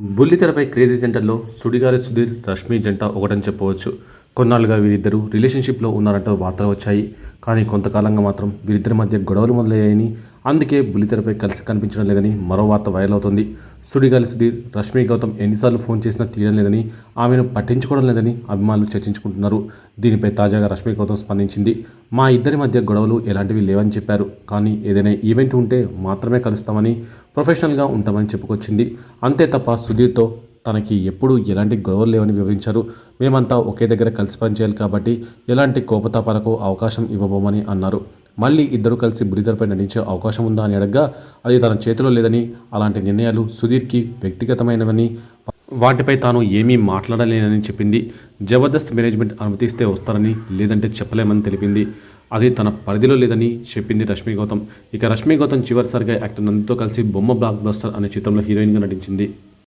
బుల్లితెరపై crazy సెంటర్లో సుడిగారి సుధీర్ రష్మి జంట ఒకటని చెప్పవచ్చు. కొన్నాళ్ళుగా వీరిద్దరూ రిలేషన్షిప్లో ఉన్నారంటూ వార్తలు వచ్చాయి. కానీ కొంతకాలంగా మాత్రం వీరిద్దరి మధ్య గొడవలు మొదలయ్యాయని అందుకే బుల్లితెరపై కలిసి కనిపించడం లేదని మరో వార్త వైరల్ అవుతుంది. సుడిగాలి సుధీర్ రష్మి గౌతమ్ ఎన్నిసార్లు ఫోన్ చేసినా తీయడం లేదని ఆమెను పట్టించుకోవడం లేదని అభిమానులు చర్చించుకుంటున్నారు. దీనిపై తాజాగా రష్మి గౌతమ్ స్పందించింది మా ఇద్దరి మధ్య గొడవలు ఎలాంటివి లేవని చెప్పారు. కానీ ఏదైనా ఈవెంట్ ఉంటే మాత్రమే కలుస్తామని ప్రొఫెషనల్గా ఉంటామని చెప్పుకొచ్చింది. అంతే తప్ప సుధీర్తో తనకి ఎప్పుడూ ఎలాంటి గొడవలు లేవని వివరించారు. మేమంతా ఒకే దగ్గర కలిసి పనిచేయాలి కాబట్టి ఎలాంటి కోపతాపాలకు అవకాశం ఇవ్వబోమని అన్నారు. మళ్ళీ ఇద్దరు కలిసి బురిదర్పై నటించే అవకాశం ఉందా అని అడగ్గా అది తన చేతిలో లేదని అలాంటి నిర్ణయాలు సుధీర్కి వ్యక్తిగతమైనవని వాటిపై తాను ఏమీ మాట్లాడలేనని చెప్పింది. జబర్దస్త్ మేనేజ్మెంట్ అనుమతిస్తే వస్తారని లేదంటే చెప్పలేమని తెలిపింది. అది తన పరిధిలో లేదని చెప్పింది రష్మి గౌతమ్. ఇక రష్మి గౌతమ్ చివరిసారిగా యాక్టర్ నందితో కలిసి బొమ్మ బ్లాక్ బస్టర్ అనే చిత్రంలో హీరోయిన్గా నటించింది.